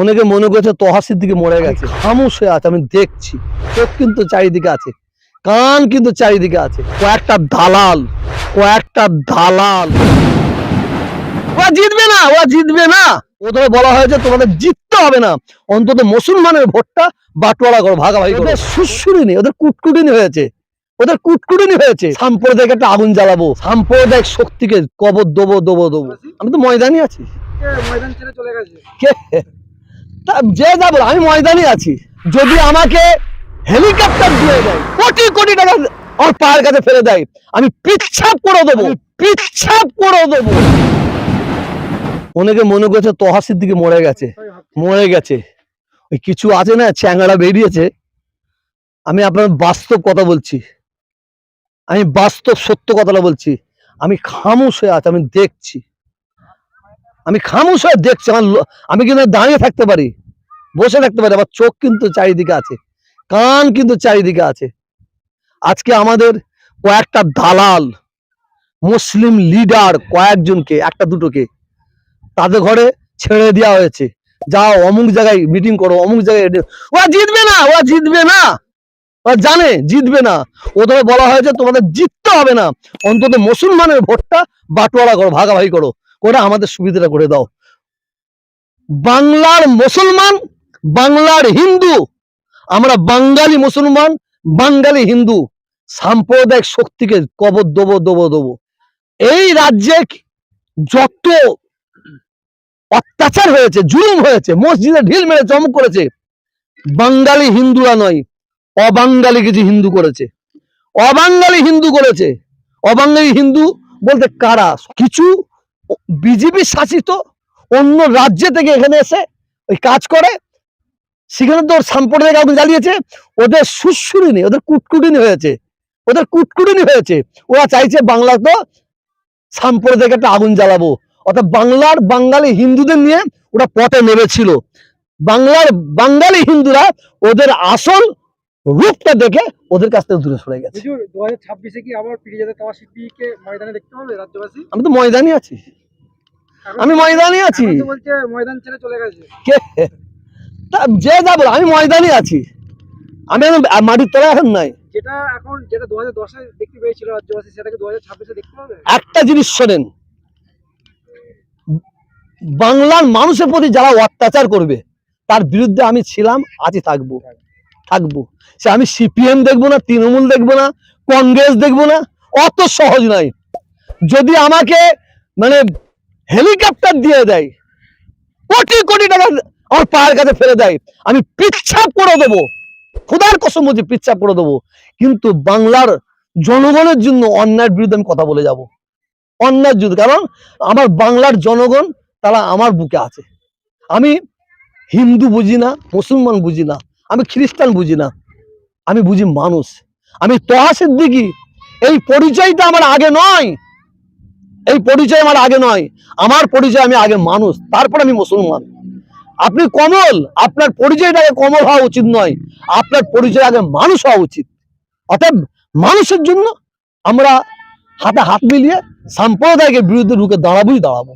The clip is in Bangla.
অনেকে মনে করছে তহাসির দিকে মরে গেছে। খামোশ হয়ে আছে আমি দেখছি। চোখ কিন্তু চারিদিকে আছে কান কিন্তু চারিদিকে আছে। কয়েকটা দালাল কয়েকটা দালাল। ওরা জিতবে না ওরা জিতবে না। ওদের বলা হয়েছে তোমাদের জিততে হবে না। অন্তত মুসলমানের ভোটটা বাটোয়ারা করো ভাগাভাগি করো। ওদের সুশ্রুনি ওদের কুটকুটিনি হয়েছে। ওদের কুটকুটিনি হয়েছে। সাম্প্রদায়িক একটা আগুন জ্বালাবো সাম্প্রদায়িক শক্তিকে কবর দেবো দেবো দেবো। আমি তো ময়দানি আছি কে? যে যাব আমি ময়দানে আছি। যদি আমাকে হেলিকপ্টার দিয়ে দেয় কোটি কোটি টাকা আমার পায়ের কাছে ফেলে দেয় আমি পিচ্ছাপ করে দেবো পিচ্ছাপ করে দেবো। অনেকে মনে করছে তহাসির দিকে মরে গেছে মরে গেছে। ওই কিছু আছে না চ্যাংড়া বেরিয়েছে। আমি আপনার বাস্তব কথা বলছি। আমি বাস্তব সত্য কথাটা বলছি। আমি খামোশ হয়ে আছি আমি দেখছি। আমি খামোশ হয়ে দেখছি, আমার আমি কিন্তু দাঁড়িয়ে থাকতে পারি। বসে থাকতে পারি, আমার চোখ কিন্তু চারিদিকে আছে, কান কিন্তু চারিদিকে আছে। আজকে আমাদের কয়েকটা দালাল, মুসলিম লিডার কয়েকজনকে, একটা দুটোকে, তাদের ঘরে ছেড়ে দেওয়া হয়েছে। যাও, অমুক জায়গায় মিটিং করো, অমুক জায়গায় ওরা জিতবে না, ওরা জিতবে না। ওরা জানে, জিতবে না। ওদের বলা হয়েছে, তোমাদের জিততে হবে না। অন্তত মুসলমানের ভোটটা বাটোয়ারা করো, ভাগাভাগি করো। করে আমাদের সুবিধাটা করে দাও। বাংলার মুসলমান, বাংলার হিন্দু, আমরা বাঙালি মুসলমান, বাঙালি হিন্দু, সাম্প্রদায়িক শক্তিকে কবর দেবো দেবো দেবো। এই রাজ্যে যত অত্যাচার হয়েছে, জুলুম হয়েছে, মসজিদে ঢিল মেরে চমক করেছে, বাঙালি হিন্দুরা নয় অবাঙ্গালি কিছু হিন্দু করেছে। অবাঙ্গালি হিন্দু করেছে। অবাঙ্গালি হিন্দু বলতে কারা? কিছু বিজেপি শাসিত অন্য রাজ্য থেকে এখানে এসে ওই কাজ করে। সেখানে তো সাম্প্রদায়িক আগুন জ্বালিয়েছে। ওদের সুশ্রুনি ওদের কুটকুটিনি হয়েছে। ওদের কুটকুটিনি হয়েছে। ওরা চাইছে বাংলা তো সাম্প্রদায়িক একটা আগুন জ্বালাবো। অর্থাৎ বাংলার বাঙালি হিন্দুদের নিয়ে ওরা পটে নেমেছিল। বাংলার বাঙালি হিন্দুরা ওদের আসল রূপটা দেখে ওদের কাছ থেকে দূরে সরে গেছে। দু হাজার ছাব্বিশে কি আবার ফিরে যেতে তোমার শিল্পীকে ময়দানে দেখতে পাবে রাজ্যবাসী? আমি তো ময়দানে আছি। আমি ময়দানে আছি। ময়দান ছেড়ে চলে গেছে। কে? তা যে যা বলো আমি ময়দানে আছি। আমি এখন মাটির তলায় এখন নাই। যেটা এখন যেটা দু হাজার দশে দেখতে পেয়েছিল রাজ্যবাসী সেটাকে দু হাজার ছাব্বিশে দেখতে পাবে? একটা জিনিস শোনেন। বাংলার মানুষের প্রতি যারা অত্যাচার করবে তার বিরুদ্ধে আমি ছিলাম আজই থাকব। থাকব। সে আমি সিপিএম দেখব না তৃণমূল দেখব না কংগ্রেস দেখব না অত সহজ নয় যদি আমাকে মানে হেলিকপ্টার দিয়ে দেয়। কোটি কোটি টাকা আমার পায়ের কাছে ফেলে দেয়। আমি পিচ্ছাপ করে দেবো। খুদার কসম বলছি পিচ্ছাপ করে দেবো। কিন্তু বাংলার জনগণের জন্য অন্যায়ের বিরুদ্ধে আমি কথা বলে যাব। অন্যায়ের যুদ্ধ কারণ আমার বাংলার জনগণ, তারা আমার বুকে আছে। আমি হিন্দু বুঝি না, মুসলমান বুঝি না, আমি খ্রিস্টান বুঝি না, আমি বুঝি মানুষ। আমি তহাসের দিকে এই পরিচয়টা আমার আগে নয়। এই পরিচয় আমার আগে নয়। আমার পরিচয় আমি আগে মানুষ, তারপর আমি মুসলমান। আপনি কমল, আপনার পরিচয়টাকে কমল হওয়া উচিত নয়, আপনার পরিচয় আগে মানুষ হওয়া উচিত। অতএব মানুষের জন্য আমরা হাতে হাত মিলিয়ে সাম্প্রদায়িকের বিরুদ্ধে ঢুকে দাঁড়াবোই দাঁড়াবো।